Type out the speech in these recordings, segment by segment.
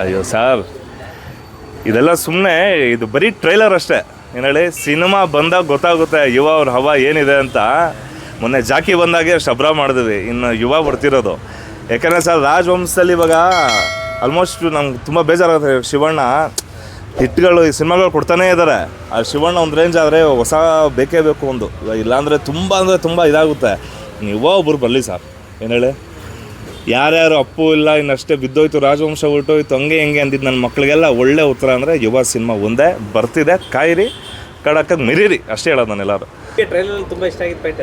ಅಯ್ಯೋ ಸರ್ ಇದೆಲ್ಲ ಸುಮ್ಮನೆ ಇದು ಬರೀ ಟ್ರೈಲರ್ ಅಷ್ಟೇ. ಏನು ಹೇಳಿ, ಸಿನಿಮಾ ಬಂದಾಗ ಗೊತ್ತಾಗುತ್ತೆ ಯುವ ಅವ್ರ ಹವಾ ಏನಿದೆ ಅಂತ. ಮೊನ್ನೆ ಜಾಕಿ ಬಂದಾಗೆ ಶಬ್ರ ಮಾಡಿದ್ವಿ ಇನ್ನು ಯುವ ಬರ್ತಿರೋದು. ಯಾಕಂದರೆ ಸರ್, ರಾಜವಂಶದಲ್ಲಿ ಇವಾಗ ಆಲ್ಮೋಸ್ಟ್ ನಮ್ಗೆ ತುಂಬ ಬೇಜಾರಾಗುತ್ತೆ. ಶಿವಣ್ಣ, ಹಿಟ್ಗಳು, ಈ ಸಿನಿಮಾಗಳು ಕೊಡ್ತಾನೇ ಇದ್ದಾರೆ ಆ ಶಿವಣ್ಣ ಒಂದು ರೇಂಜ್ ಆದರೆ ಹೊಸ ಬೇಕೇ ಬೇಕು ಒಂದು. ಇಲ್ಲಾಂದರೆ ತುಂಬ ಅಂದರೆ ತುಂಬ ಇದಾಗುತ್ತೆ. ಯುವ ಒಬ್ಬರು ಬರಲಿ ಸರ್ ಏನು ಹೇಳಿ? ಯಾರ್ಯಾರು ಅಪ್ಪು ಇಲ್ಲ ಇನ್ನಷ್ಟೇ ಬಿದ್ದೋಯ್ತು ರಾಜವಂಶ ಹೊರಟೋಯ್ತು ಹಂಗೆ ಹೆಂಗೆ ಅಂದಿದ್ದು ನನ್ನ ಮಕ್ಕಳಿಗೆಲ್ಲ ಒಳ್ಳೆ ಉತ್ತರ ಅಂದರೆ ಯುವ ಸಿನಿಮಾ ಒಂದೇ ಬರ್ತಿದೆ. ಕಾಯಿರಿ ಕಡಕ್ಕಾಗಿ ಮಿರಿರಿ ಅಷ್ಟೇ ಹೇಳೋದು ನಾನು ಎಲ್ಲರೂ ತುಂಬ ಇಷ್ಟ ಆಗಿತ್ತು ಫೈಟ್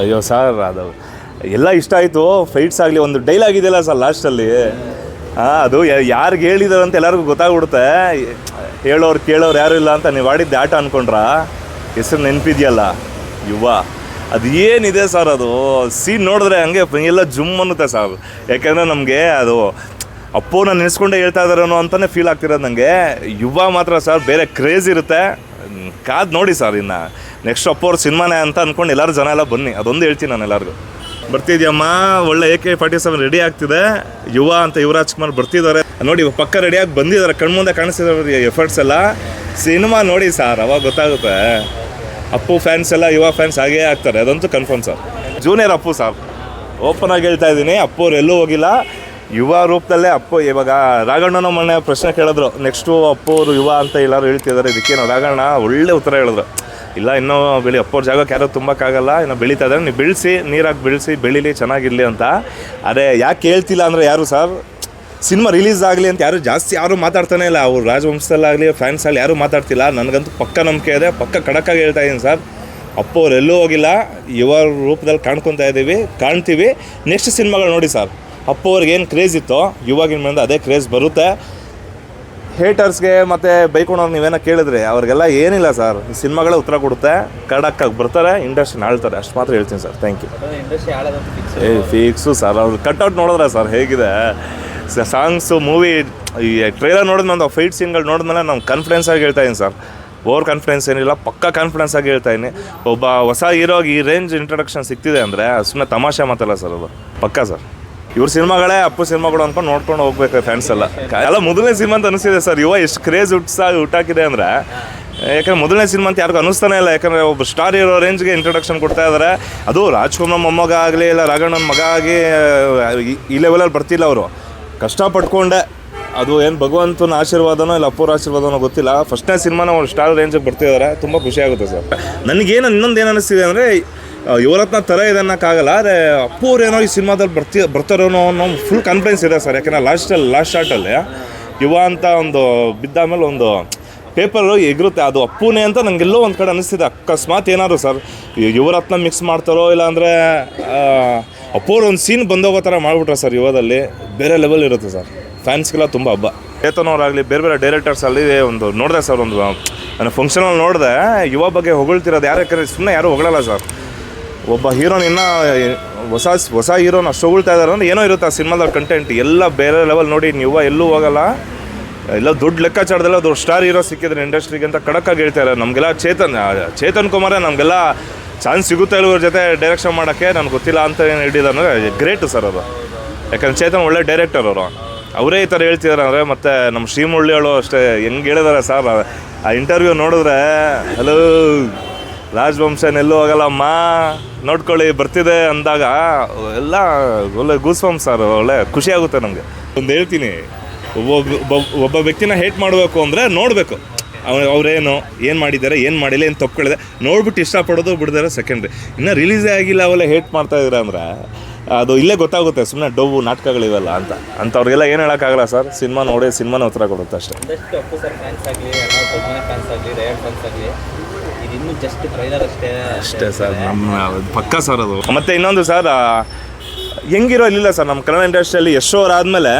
ಅಯ್ಯೋ ಸರ್ ಅದು ಎಲ್ಲ ಇಷ್ಟ ಆಯಿತು. ಫೈಟ್ಸ್ ಆಗಲಿ ಒಂದು ಡೈಲಾಗ್ ಇದೆಯಲ್ಲ ಸರ್ ಲಾಸ್ಟಲ್ಲಿ ಹಾಂ ಅದು ಯಾರಿಗೆ ಹೇಳಿದಾರೆ ಅಂತ ಎಲ್ಲರಿಗೂ ಗೊತ್ತಾಗ್ಬಿಡುತ್ತೆ. ಹೇಳೋರು ಕೇಳೋರು ಯಾರು ಇಲ್ಲ ಅಂತ ನೀವು ಆಡಿದ್ದೆ ಆಟ ಅನ್ಕೊಂಡ್ರ? ಹೆಸರು ನೆನಪಿದೆಯಲ್ಲ ಯುವ. ಅದು ಏನಿದೆ ಸರ್ ಅದು? ಸೀನ್ ನೋಡಿದ್ರೆ ಹಂಗೆ ಎಲ್ಲ ಜುಮ್ ಅನ್ನುತ್ತೆ ಸರ್ ಯಾಕೆಂದರೆ ನಮಗೆ ಅದು ಅಪ್ಪೋನ ನೆನೆಸ್ಕೊಂಡೇ ಹೇಳ್ತಾ ಇದ್ದಾರೇನೋ ಅಂತಲೇ ಫೀಲ್ ಆಗ್ತಿರೋದು ನನಗೆ ಯುವ ಮಾತ್ರ ಸರ್, ಬೇರೆ ಕ್ರೇಜ್ ಇರುತ್ತೆ. ಕಾದ್ ನೋಡಿ ಸರ್ ಇನ್ನು. ನೆಕ್ಸ್ಟ್ ಅಪ್ಪೋರ್ ಸಿನಿಮಾನೇ ಅಂತ ಅಂದ್ಕೊಂಡು ಎಲ್ಲರೂ ಜನ ಎಲ್ಲ ಬನ್ನಿ. ಅದೊಂದು ಹೇಳ್ತೀನಿ ನಾನು ಎಲ್ಲರಿಗೂ. ಬರ್ತಿದ್ಯಮ್ಮ? ಒಳ್ಳೆ A K forty seven ready ಆಗ್ತಿದೆ. ಯುವ ಅಂತ ಯುವರಾಜ್ ಕುಮಾರ್ ಬರ್ತಿದ್ದಾರೆ. ನೋಡಿ ಪಕ್ಕ ರೆಡಿಯಾಗಿ ಬಂದಿದ್ದಾರೆ. ಕಣ್ಮುಂದೆ ಕಾಣಿಸ್ತಿದ್ದಾರೆ ಎಫರ್ಟ್ಸ್ ಎಲ್ಲ. ಸಿನಿಮಾ ನೋಡಿ ಸರ್, ಅವಾಗ ಗೊತ್ತಾಗುತ್ತೆ. ಅಪ್ಪು ಫ್ಯಾನ್ಸ್ ಎಲ್ಲ ಯುವ ಫ್ಯಾನ್ಸ್ ಹಾಗೇ ಆಗ್ತಾರೆ. ಅದಂತೂ confirm sir junior Appu sir open ಆಗಿ ಹೇಳ್ತಾ ಇದ್ದೀನಿ. ಅಪ್ಪು ಅವ್ರು ಎಲ್ಲೂ ಹೋಗಿಲ್ಲ. ಯುವ ರೂಪದಲ್ಲೇ ಅಪ್ಪು ಇವಾಗ ರಾಘಣ್ಣನ ಮೊನ್ನೆ ಪ್ರಶ್ನೆ ಕೇಳಿದ್ರು. ನೆಕ್ಸ್ಟು ಅಪ್ಪು ಅವರು ಯುವ ಅಂತ ಎಲ್ಲರೂ ಹೇಳ್ತಿದ್ದಾರೆ. ಇದಕ್ಕೇನು ರಾಘಣ್ಣ ಒಳ್ಳೆ ಉತ್ತರ ಹೇಳಿದ್ರು. ಇಲ್ಲ, ಇನ್ನೂ ಬೆಳಿ ಅಪ್ಪೋರ್ ಜಾಗಕ್ಕೆ ಯಾರೋ ತುಂಬಕ್ಕಾಗಲ್ಲ. ಇನ್ನು ಬೆಳೀತಾ ಇದ್ದಾರೆ. ನೀವು ಬೆಳೆಸಿ, ನೀರಾಗಿ ಬೆಳೆಸಿ, ಬೆಳೀಲಿ, ಚೆನ್ನಾಗಿರಲಿ ಅಂತ. ಅದೇ, ಯಾಕೆ ಹೇಳ್ತಿಲ್ಲ ಅಂದರೆ ಯಾರು ಸರ್ ಸಿನಿಮಾ ರಿಲೀಸ್ ಆಗಲಿ ಅಂತ ಯಾರು ಜಾಸ್ತಿ ಯಾರು ಮಾತಾಡ್ತಾನೆ ಇಲ್ಲ. ಅವ್ರು ರಾಜವಂಶದಲ್ಲಾಗಲಿ ಫ್ಯಾನ್ಸ್ ಅಲ್ಲಿ ಯಾರೂ ಮಾತಾಡ್ತಿಲ್ಲ. ನನಗಂತೂ ಪಕ್ಕ ನಂಬಿಕೆ ಇದೆ. ಪಕ್ಕ ಖಡಕ್ಕಾಗಿ ಹೇಳ್ತಾ ಇದ್ದೀನಿ ಸರ್. ಅಪ್ಪ ಅವ್ರು ಎಲ್ಲೂ ಹೋಗಿಲ್ಲ. ಯುವ ರೂಪದಲ್ಲಿ ಕಾಣ್ಕೊತಾ ಇದ್ದೀವಿ ಕಾಣ್ತೀವಿ. ನೆಕ್ಸ್ಟ್ ಸಿನಿಮಾಗಳು ನೋಡಿ ಸರ್. ಅಪ್ಪ ಅವ್ರಿಗೆ ಏನು ಕ್ರೇಜ್ ಇತ್ತೋ ಇವಾಗಿನ ಮೇಲೆ ಅದೇ ಕ್ರೇಜ್ ಬರುತ್ತೆ. ಹೇಟರ್ಸ್ಗೆ ಮತ್ತು ಬೈಕೊಂಡವ್ರು ನೀವೇನೋ ಕೇಳಿದ್ರೆ ಅವ್ರಿಗೆಲ್ಲ ಏನಿಲ್ಲ ಸರ್. ಈ ಸಿನಿಮಾಗಳೇ ಉತ್ತರ ಕೊಡುತ್ತೆ. ಕಡಕ್ಕಾಗಿ ಬರ್ತಾರೆ ಇಂಡಸ್ಟ್ರಿನ ಆಳ್ತಾರೆ. ಅಷ್ಟು ಮಾತ್ರ ಹೇಳ್ತೀನಿ ಸರ್. ಥ್ಯಾಂಕ್ ಯು ಏ ಫಿಕ್ಸು ಸರ್. ಅವ್ರು ಕಟ್ಔಟ್ ನೋಡಿದ್ರೆ ಸರ್? ಹೇಗಿದೆ? ಸಾಂಗ್ಸು ಮೂವಿ ಈ ಟ್ರೈಲರ್ ನೋಡಿದ್ಮೇಲೆ ಫೈಟ್ ಸೀನ್ಗಳು ನೋಡಿದ್ಮೇಲೆ ನಾನು ಕಾನ್ಫಿಡೆನ್ಸ್ ಆಗಿ ಹೇಳ್ತಾ ಇದ್ದೀನಿ ಸರ್. ಓವರ್ ಕಾನ್ಫಿಡೆನ್ಸ್ ಏನಿಲ್ಲ, ಪಕ್ಕ ಕಾನ್ಫಿಡೆನ್ಸ್ ಆಗಿ ಹೇಳ್ತಾ ಇದ್ದೀನಿ. ಒಬ್ಬ ಹೊಸ ಹೀರೋಗೆ ಈ ರೇಂಜ್ ಇಂಟ್ರಡಕ್ಷನ್ ಸಿಗ್ತಿದೆ ಅಂದರೆ ಸುಮ್ಮನೆ ತಮಾಷೆ ಮಾತಲ್ಲ ಸರ್ ಅದು. ಪಕ್ಕ ಸರ್. ಇವ್ರ ಸಿನಿಮಾಗಳೇ ಅಪ್ಪು ಸಿನಿಮಾಗಳು ಅಂದ್ಕೊಂಡು ನೋಡ್ಕೊಂಡು ಹೋಗ್ಬೇಕು ಫ್ಯಾನ್ಸ್ ಎಲ್ಲ. ಎಲ್ಲ ಮೊದಲನೇ ಸಿನಿಮಾ ಅಂತ ಅನಿಸಿದೆ ಸರ್. ಯುವ ಎಷ್ಟು ಕ್ರೇಜ್ ಉಟ್ಸಾ ಹುಟ್ಟಾಕಿದೆ ಅಂದರೆ, ಯಾಕಂದ್ರೆ ಮೊದಲನೇ ಸಿನಿಮಾ ಅಂತ ಯಾರಿಗೂ ಅನಿಸ್ತಾನೆ ಇಲ್ಲ. ಯಾಕಂದರೆ ಒಬ್ಬ ಸ್ಟಾರ್ ಇರೋ ರೇಂಜ್ಗೆ ಇಂಟ್ರೊಡಕ್ಷನ್ ಕೊಡ್ತಾ ಇದ್ದಾರೆ ಅದು ರಾಜ್ಕುಮಾರ್ ಮೊಮ್ಮಗ ಆಗಲಿ, ಇಲ್ಲ ರಾಘಣ್ಣನ ಮಗ ಆಗಿ ಈ ಲೆವೆಲಲ್ಲಿ ಬರ್ತಿಲ್ಲ ಅವರು. ಕಷ್ಟಪಟ್ಕೊಂಡೆ. ಅದು ಏನು ಭಗವಂತನ ಆಶೀರ್ವಾದನೋ ಇಲ್ಲ ಅಪ್ಪೂರ ಆಶೀರ್ವಾದನೋ ಗೊತ್ತಿಲ್ಲ. ಫಸ್ಟ್ನೇ ಸಿನಿಮಾನ ಅವ್ರು ಸ್ಟಾರ್ ರೇಂಜಿಗೆ ಬರ್ತಿದ್ದಾರೆ ತುಂಬ ಖುಷಿ ಆಗುತ್ತೆ ಸರ್. ನನಗೇನು ಇನ್ನೊಂದು ಏನು ಅನಿಸ್ತಿದೆ ಅಂದರೆ ಯುವರತ್ನ ಥರ ಇದೆ ಅನ್ನೋಕ್ಕಾಗಲ್ಲ. ಆದರೆ ಅಪ್ಪವ್ರು ಏನೋ ಈ ಸಿನಿಮಾದಲ್ಲಿ ಬರ್ತಿ ಬರ್ತಾರೋನೋ ಅನ್ನೋ ಫುಲ್ ಕಾನ್ಫಿಡೆನ್ಸ್ ಇದೆ ಸರ್. ಯಾಕಂದರೆ ಲಾಸ್ಟಲ್ಲಿ ಲಾಸ್ಟ್ ಶಾರ್ಟಲ್ಲಿ ಯುವ ಅಂತ ಒಂದು ಬಿದ್ದ ಮೇಲೆ ಒಂದು ಪೇಪರು ಎಗರುತ್ತೆ. ಅದು ಅಪ್ಪುನೇ ಅಂತ ನನಗೆಲ್ಲೋ ಒಂದು ಕಡೆ ಅನಿಸ್ತಿದೆ. ಅಕಸ್ಮಾತ್ ಏನಾದ್ರು ಸರ್ ಯುವರತ್ನ ಮಿಕ್ಸ್ ಮಾಡ್ತಾರೋ ಇಲ್ಲ ಅಂದರೆ ಅಪ್ಪೋರು ಒಂದು ಸೀನ್ ಬಂದೋಗೋ ಥರ ಮಾಡಿಬಿಟ್ರೆ ಸರ್ ಯುವದಲ್ಲಿ ಬೇರೆ ಲೆವೆಲ್ ಇರುತ್ತೆ ಸರ್ ಫ್ಯಾನ್ಸ್ಗೆಲ್ಲ ತುಂಬ ಹಬ್ಬ. ಚೇತನವರಾಗಲಿ ಬೇರೆ ಬೇರೆ ಡೈರೆಕ್ಟರ್ಸ್ ಅಲ್ಲಿ ಒಂದು ನೋಡಿದೆ ಸರ್ ಒಂದು ನಾನು ಫಂಕ್ಷನಲ್ಲಿ ನೋಡಿದೆ, ಯುವ ಬಗ್ಗೆ ಹೊಗಳ್ತಿರೋದು ಯಾರು ಸುಮ್ಮನೆ ಯಾರು ಹೊಗಳಲ್ಲ ಸರ್ ಒಬ್ಬ ಹೀರೋನ್ ಇನ್ನೂ, ಹೊಸ ಹೊಸ ಹೀರೋನ ಅಷ್ಟು ಹೊಗಳ್ತಾ ಇದ್ದಾರೆ ಅಂದ್ರೆ ಏನೋ ಇರುತ್ತೆ ಆ ಸಿನಿಮಾದ ಕಂಟೆಂಟ್ ಎಲ್ಲ ಬೇರೆ ಲೆವೆಲ್ ನೋಡಿ ನೀವು ಎಲ್ಲೂ ಹೋಗಲ್ಲ. ಎಲ್ಲ ದೊಡ್ಡ ಲೆಕ್ಕಾಚಾರದಲ್ಲ ದೊಡ್ಡ ಸ್ಟಾರ್ ಹೀರೋ ಸಿಕ್ಕಿದ್ರೆ ಇಂಡಸ್ಟ್ರಿಗೆ ಅಂತ ಕಡಕ್ಕಾಗಿ ಹೇಳ್ತಾರೆ ನಮಗೆಲ್ಲ ಚೇತನ್ ಚೇತನ್ ಕುಮಾರೇ ನಮಗೆಲ್ಲ ಚಾನ್ಸ್ ಸಿಗುತ್ತೆ ಇವ್ರ ಜೊತೆ ಡೈರೆಕ್ಷನ್ ಮಾಡೋಕ್ಕೆ, ನನಗೆ ಗೊತ್ತಿಲ್ಲ ಅಂತ ಏನು ಹಿಡಿದಂದ್ರೆ ಗ್ರೇಟ್ ಸರ್ ಅದು. ಯಾಕಂದ್ರೆ ಚೇತನ್ ಒಳ್ಳೆ ಡೈರೆಕ್ಟರ್ ಅವರು. ಅವರೇ ಈ ಥರ ಹೇಳ್ತಿದ್ದಾರೆ ಅಂದರೆ ಮತ್ತು ನಮ್ಮ ಶ್ರೀಮುರಳಿಯವರು ಅಷ್ಟೇ ಹೆಂಗೆ ಹೇಳಿದಾರೆ ಸರ್ ಆ ಇಂಟರ್ವ್ಯೂ ನೋಡಿದ್ರೆ ಹಲೋ ರಾಜವಂಶನ್ ಎಲ್ಲೂ ಹೋಗಲ್ಲಮ್ಮ ನೋಡ್ಕೊಳ್ಳಿ, ಬರ್ತಿದೆ ಅಂದಾಗ, ಎಲ್ಲ ಒಳ್ಳೆ ಗೂಸ್ವಾಮ್ ಸರ್ ಒಳ್ಳೆ ಖುಷಿ ಆಗುತ್ತೆ ನಮಗೆ. ಒಂದು ಹೇಳ್ತೀನಿ ಒಬ್ಬ ಒಬ್ಬ ವ್ಯಕ್ತಿನ ಹೇಟ್ ಮಾಡಬೇಕು ಅಂದರೆ ನೋಡಬೇಕು. ಅವ್ರು ಅವರೇನು ಏನು ಮಾಡಿದ್ದಾರೆ ಏನು ಮಾಡಿಲ್ಲ ಏನು ತಪ್ಪುಗಳಿದೆ ನೋಡ್ಬಿಟ್ಟು ಇಷ್ಟಪಡೋದು ಬಿಡಿದಾರೆ ಸೆಕೆಂಡ್ರಿ ಇನ್ನೂ ರಿಲೀಸೇ ಆಗಿಲ್ಲ ಅವೆಲ್ಲ ಹೇಟ್ ಮಾಡ್ತಾ ಇದ್ರೆ ಅಂದ್ರೆ ಅದು ಇಲ್ಲೇ ಗೊತ್ತಾಗುತ್ತೆ ಸುಮ್ಮನೆ ಡೋವು ನಾಟಕಗಳಿವೆಲ್ಲ ಅಂತ. ಅಂಥವ್ರಿಗೆಲ್ಲ ಏನು ಹೇಳೋಕ್ಕಾಗಲ್ಲ ಸರ್ ಸಿನಿಮಾ ನೋಡಿ ಸಿನಿಮಾನ ಉತ್ತರ ಕೊಡುತ್ತೆ ಅಷ್ಟೇ. ಜಸ್ಟ್ ಸರ್ ಫ್ಯಾನ್ಸ್ ಆಗಲಿ ಅಣ್ಣ ಪದ್ಮನ ಫ್ಯಾನ್ಸ್ ಆಗಲಿ ಡಯರ್ ಆಗಲಿ ಇದು ಇನ್ನೂ ಜಸ್ಟ್ ಟ್ರೈಲರ್ ಅಷ್ಟೇ ಅಷ್ಟೇ ಸರ್ ನಮ್ಮ ಪಕ್ಕ ಸರ್ ಅದು. ಮತ್ತೆ ಇನ್ನೊಂದು ಸರ್ ಹೆಂಗಿರೋ ಇಲ್ಲಿಲ್ಲ ಸರ್ ನಮ್ಮ ಕನ್ನಡ ಇಂಡಸ್ಟ್ರಿಯಲ್ಲಿ ಎಷ್ಟೋ ಆದಮೇಲೆ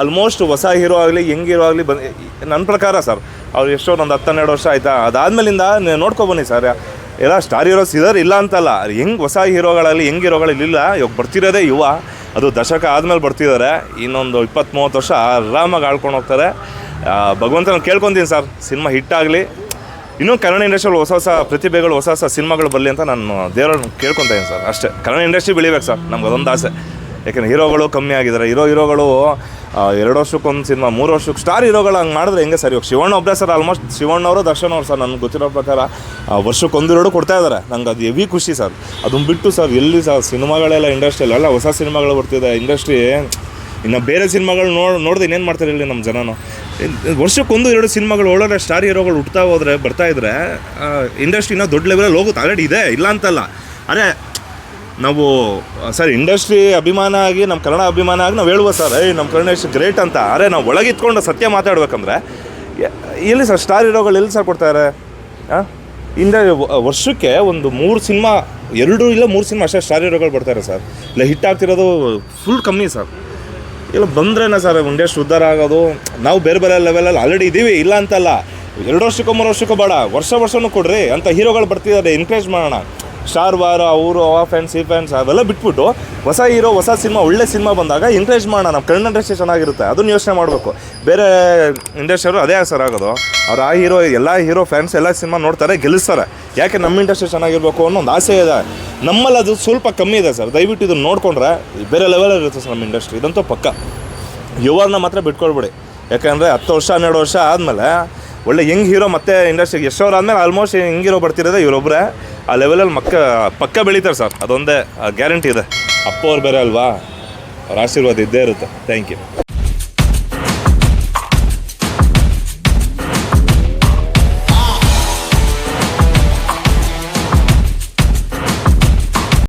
ಆಲ್ಮೋಸ್ಟ್ ಹೊಸ ಹೀರೋ ಆಗಲಿ ಹೆಂಗಿರೋ ಹೀರೋ ಆಗಲಿ ಬಂದು ನನ್ನ ಪ್ರಕಾರ ಸರ್ ಅವ್ರು ಎಷ್ಟೋ ಒಂದು ಹತ್ತೆರಡು ವರ್ಷ ಆಯಿತಾ? ಅದಾದಮೇಲಿಂದ ನೋಡ್ಕೊಬನ್ನಿ ಸರ್. ಎಲ್ಲ ಸ್ಟಾರ್ ಹೀರೋಸ್ ಇದಾರೆ ಇಲ್ಲ ಅಂತಲ್ಲ. ಹೆಂಗೆ ಹೊಸ ಹೀರೋಗಳಲ್ಲಿ ಹೆಂಗೆ ಹೀರೋಗಳು ಇಲ್ಲ ಇವಾಗ ಬರ್ತಿರೋದೇ ಯುವ. ಅದು ದಶಕ ಆದಮೇಲೆ ಬರ್ತಿದ್ದಾರೆ. ಇನ್ನೊಂದು ಇಪ್ಪತ್ತು ಮೂವತ್ತು ವರ್ಷ ಆರಾಮಾಗಿ ಆಳ್ಕೊಂಡು ಹೋಗ್ತಾರೆ. ಭಗವಂತನ ಕೇಳ್ಕೊತೀನಿ ಸರ್. ಸಿನಿಮಾ ಹಿಟ್ ಆಗಲಿ. ಇನ್ನೂ ಕನ್ನಡ ಇಂಡಸ್ಟ್ರಿಯಲ್ಲಿ ಹೊಸ ಹೊಸ ಪ್ರತಿಭೆಗಳು, ಹೊಸ ಹೊಸ ಸಿನಿಮಾಗಳು ಬರಲಿ ಅಂತ ನಾನು ದೇವರನ್ನು ಕೇಳ್ಕೊತಾ ಇದ್ದೀನಿ ಸರ್. ಅಷ್ಟೇ. ಕನ್ನಡ ಇಂಡಸ್ಟ್ರಿ ಬೆಳಿಬೇಕು ಸರ್. ನಮ್ಗೆ ಅದೊಂದು ಆಸೆ. ಯಾಕೆಂದ್ರೆ ಹೀರೋಗಳು ಕಮ್ಮಿ ಆಗಿದ್ದಾರೆ. ಹೀರೋ ಹೀರೋಗಳು ಎರಡು ವರ್ಷಕ್ಕೊಂದು ಸಿನಿಮಾ, ಮೂರು ವರ್ಷಕ್ಕೆ ಸ್ಟಾರ್ ಹೀರೋಗಳು ಹಂಗೆ ಮಾಡಿದ್ರೆ ಹೆಂಗೆ ಸರಿ ಇವಾಗ ಶಿವಣ್ಣ ಒಬ್ಬರೇ ಸರ್, ಆಲ್ಮೋಸ್ಟ್ ಶಿವಣ್ಣವರು ದರ್ಶನ್ ಅವರು ಸರ್, ನನಗೆ ಗೊತ್ತಿರೋ ಪ್ರಕಾರ ವರ್ಷಕ್ಕೆ ವರ್ಷಕ್ಕೊಂದು ಎರಡು ಕೊಡ್ತಾ ಇದ್ದಾರೆ ನಂಗೆ ಅದು ಹೆವಿ ಖುಷಿ ಸರ್. ಅದನ್ನು ಬಿಟ್ಟು ಸರ್, ಎಲ್ಲಿ ಸರ್, ಸಿನಿಮಾಗಳೆಲ್ಲ ಇಂಡಸ್ಟ್ರಿ ಎಲ್ಲ ಹೊಸ ಸಿನಿಮಾಗಳು ಬರ್ತಿದೆ. ಇಂಡಸ್ಟ್ರಿ ಇನ್ನು ಬೇರೆ ಸಿನಿಮಾಗಳು ನೋಡ್ ನೋಡಿದ್ರೆ ಇನ್ನೇನು ಮಾಡ್ತಾರೆ ಇಲ್ಲಿ ನಮ್ಮ ಜನನು. ವರ್ಷಕ್ಕೊಂದು ಎರಡು ಸಿನಿಮಾಗಳು ಒಳ್ಳೊಳ್ಳೆ ಸ್ಟಾರ್ ಹೀರೋಗಳು ಹುಟ್ತಾ ಹೋದರೆ, ಬರ್ತಾ ಇದ್ದರೆ ಇಂಡಸ್ಟ್ರಿ ಇನ್ನೂ ದೊಡ್ಡ ಲೆವೆಲಲ್ಲಿ ಹೋಗುತ್ತೆ. ಆಲ್ರೆಡಿ ಇದೆ, ಇಲ್ಲ ಅಂತಲ್ಲ. ಅರೆ ನಾವು ಸರ್, ಇಂಡಸ್ಟ್ರಿ ಅಭಿಮಾನ ಆಗಿ ನಮ್ಮ ಕನ್ನಡ ಅಭಿಮಾನ ಆಗಿ ನಾವು ಹೇಳುವ ಸರ್, ಏಯ್ ನಮ್ಮ ಕನ್ನಡ ಎಷ್ಟು ಗ್ರೇಟ್ ಅಂತ. ಅರೆ ನಾವು ಒಳಗಿತ್ಕೊಂಡು ಸತ್ಯ ಮಾತಾಡ್ಬೇಕಂದ್ರೆ ಎಲ್ಲಿ ಸರ್, ಸ್ಟಾರ್ ಹೀರೋಗಳು ಎಲ್ಲಿ ಸರ್ ಕೊಡ್ತಾರೆ ಹಾಂ ಇಂದ ವರ್ಷಕ್ಕೆ ಒಂದು ಮೂರು ಸಿನಿಮಾ, ಎರಡು ಇಲ್ಲ ಮೂರು ಸಿನಿಮಾ ಅಷ್ಟೇ ಸ್ಟಾರ್ ಹೀರೋಗಳು ಬರ್ತಾರೆ ಸರ್. ಇಲ್ಲ, ಹಿಟ್ ಆಗ್ತಿರೋದು ಫುಲ್ ಕಮ್ಮಿ ಸರ್. ಇಲ್ಲ ಬಂದ್ರೇನೆ ಸರ್ ಇಂಡಸ್ಟ್ರಿ ಉದ್ಧಾರ ಆಗೋದು, ನಾವು ಬೇರೆ ಬೇರೆ ಲೆವೆಲಲ್ಲಿ ಆಲ್ರೆಡಿ ಇದ್ದೀವಿ ಇಲ್ಲ ಅಂತಲ್ಲ. ಎರಡು ವರ್ಷಕ್ಕೋ ಮೂರು ವರ್ಷಕ್ಕೋ ಬೇಡ, ವರ್ಷ ವರ್ಷನೂ ಕೊಡ್ರಿ ಅಂತ ಹೀರೋಗಳು ಬರ್ತಿದ್ದಾರೆ ಎನ್ಕರೇಜ್ ಮಾಡೋಣ. ಸ್ಟಾರ್ ವಾರ ಅವರು, ಅವ ಫ್ಯಾನ್ಸ್ ಈ ಫ್ಯಾನ್ಸ್ ಅವೆಲ್ಲ ಬಿಟ್ಬಿಟ್ಟು ಹೊಸ ಹೀರೋ, ಹೊಸ ಸಿನಿಮಾ, ಒಳ್ಳೆ ಸಿನಿಮಾ ಬಂದಾಗ ಎಂಕರೇಜ್ ಮಾಡೋಣ. ನಮ್ಮ ಕನ್ನಡ ಇಂಡಸ್ಟ್ರಿ ಚೆನ್ನಾಗಿರುತ್ತೆ. ಅದನ್ನು ಯೋಚನೆ ಮಾಡಬೇಕು. ಬೇರೆ ಇಂಡಸ್ಟ್ರಿಯವರು ಅದೇ ಸರ್ ಆಗೋದು. ಅವ್ರು ಆ ಹೀರೋ, ಎಲ್ಲ ಹೀರೋ ಫ್ಯಾನ್ಸ್ ಎಲ್ಲ ಸಿನಿಮಾ ನೋಡ್ತಾರೆ, ಗೆಲ್ಲಿಸ್ತಾರೆ. ಯಾಕೆ ನಮ್ಮ ಇಂಡಸ್ಟ್ರಿ ಚೆನ್ನಾಗಿರ್ಬೇಕು ಅನ್ನೋ ಒಂದು ಆಸೆ ಇದೆ. ನಮ್ಮಲ್ಲಿ ಅದು ಸ್ವಲ್ಪ ಕಮ್ಮಿ ಇದೆ ಸರ್. ದಯವಿಟ್ಟು ಇದನ್ನು ನೋಡಿಕೊಂಡ್ರೆ ಬೇರೆ ಲೆವೆಲಲ್ಲಿ ಇರುತ್ತೆ ಸರ್ ನಮ್ಮ ಇಂಡಸ್ಟ್ರಿ ಇದಂತೂ ಪಕ್ಕ. ಯುವರ್ನ ಮಾತ್ರ ಬಿಟ್ಕೊಳ್ಬೇಡಿ. ಯಾಕಂದರೆ ಹತ್ತು ವರ್ಷ, ಹನ್ನೆರಡು ವರ್ಷ ಆದಮೇಲೆ ಒಳ್ಳೆ ಹೆಂಗೆ ಹೀರೋ ಮತ್ತೆ ಇಂಡಸ್ಟ್ರಿಗೆ ಎಷ್ಟು ಅವ್ರು ಆದಮೇಲೆ ಆಲ್ಮೋಸ್ಟ್ ಹೆಂಗೆ ಹೀರೋ ಬರ್ತಿರೋದೇ ಇವರೊಬ್ಬರೇ ಆ ಲೆವೆಲಲ್ಲಿ ಮಕ್ಕ, ಪಕ್ಕ ಬೆಳೀತಾರೆ ಸರ್ ಅದೊಂದೇ ಗ್ಯಾರಂಟಿ ಇದೆ. ಅಪ್ಪ ಅವ್ರು ಬೇರೆ ಅಲ್ವಾ? ಅವ್ರ ಆಶೀರ್ವಾದ ಇದ್ದೇ ಇರುತ್ತೆ. Thank you